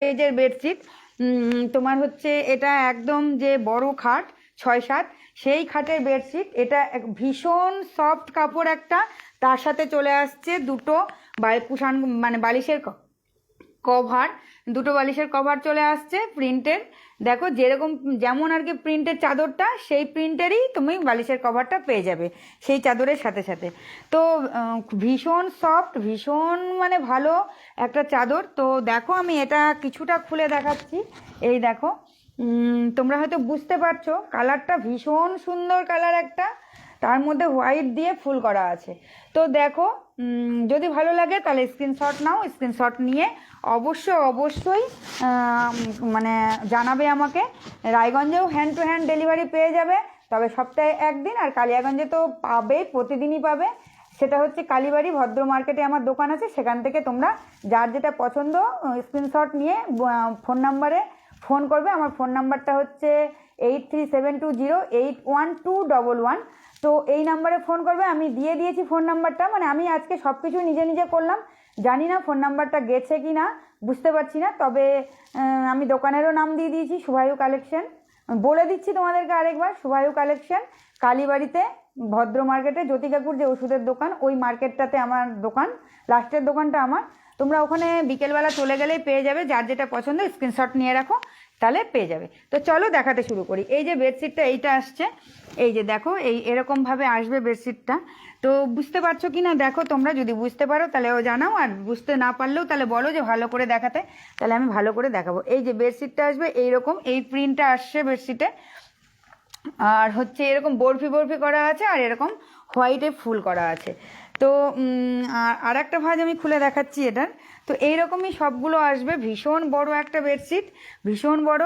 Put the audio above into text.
পেজের বেডশিট। তোমার হচ্ছে এটা একদম যে বড় খাট, ছয় সাত, সেই খাটের বেডশিট। এটা ভীষণ সফট কাপড় একটা। তার সাথে চলে আসছে দুটো কুষাণ মানে বালিশের কভার দুটো বালিশের কভার চলে আসছে প্রিন্টের দেখো, যেরকম যেমন আর কি প্রিন্টের চাদরটা, সেই প্রিন্টেরই তুমি বালিশের কভারটা পেয়ে যাবে, সেই চাদরের সাথে সাথে। তো ভীষণ সফট ভীষণ মানে ভালো একটা চাদর। তো দেখো, আমি এটা কিছুটা খুলে দেখাচ্ছি। এই দেখো তোমরা হয়তো বুঝতে পারছ, কালারটা ভীষণ সুন্দর কালার একটা। তার মধ্যে হোয়াইট দিয়ে ফুল করা আছে। তো দেখো যদি ভালো লাগে তাহলে স্ক্রিনশট নাও স্ক্রিনশট নিয়ে অবশ্যই অবশ্যই মানে জানাবে আমাকে। রায়গঞ্জেও হ্যান্ড টু হ্যান্ড ডেলিভারি পেয়ে যাবে, তবে সপ্তাহে একদিন আর কালিয়াগঞ্জে তো পাবে প্রতিদিনই পাবে। সেটা হচ্ছে কালীবাড়ি ভদ্র মার্কেটে আমার দোকান আছে, সেখান থেকে তোমরা যার যেটা পছন্দ স্ক্রিনশট নিয়ে ফোন নাম্বারে ফোন করবে। আমার ফোন নাম্বারটা হচ্ছে eight three seven two zero eight one two double one তো এই নাম্বারে ফোন করবে, আমি দিয়ে দিয়েছি ফোন নাম্বারটা মানে আমি আজকে সব কিছু নিজে নিজে করলাম। জানি না ফোন নাম্বারটা গেছে কি না বুঝতে পারছি না, তবে আমি দোকানেরও নাম দিয়ে দিয়েছি শুভায়ু কালেকশন। বলে দিচ্ছি তোমাদেরকে আরেকবার শুভায়ু কালেকশন, কালীবাড়িতে, ভদ্র মার্কেটে জ্যোতি কাকুর যে ওষুধের দোকান, ওই মার্কেটটাতে আমার দোকান, লাস্টের দোকানটা আমার। তোমরা ওখানে বিকেলবেলা চলে গেলেই পেয়ে যাবে, যার যেটা পছন্দ স্ক্রিনশট নিয়ে রাখো, তাহলে পেয়ে যাবে। তো চলো দেখাতে শুরু করি। এই যে বেডশিটটা, এইটা আসছে। এই যে দেখো, এই এরকমভাবে আসবে বেডশিটটা তো বুঝতে পারছ কি না দেখো তোমরা যদি বুঝতে পারো, তাহলে ও জানাও। আর বুঝতে না পারলেও তাহলে বলো যে ভালো করে দেখাতে। তাহলে আমি ভালো করে দেখাবো। এই যে বেডশিটটা আসবে, এইরকম এই প্রিন্টটা আসছে বেডশিটে আর হচ্ছে এরকম বরফি বরফি করা আছে, আর এরকম হোয়াইটে ফুল করা আছে। তো আর একটা ভাঁজ আমি খুলে দেখাচ্ছি এটার। তো এইরকমই সবগুলো আসবে। ভীষণ বড় একটা বেডশিট ভীষণ বড়।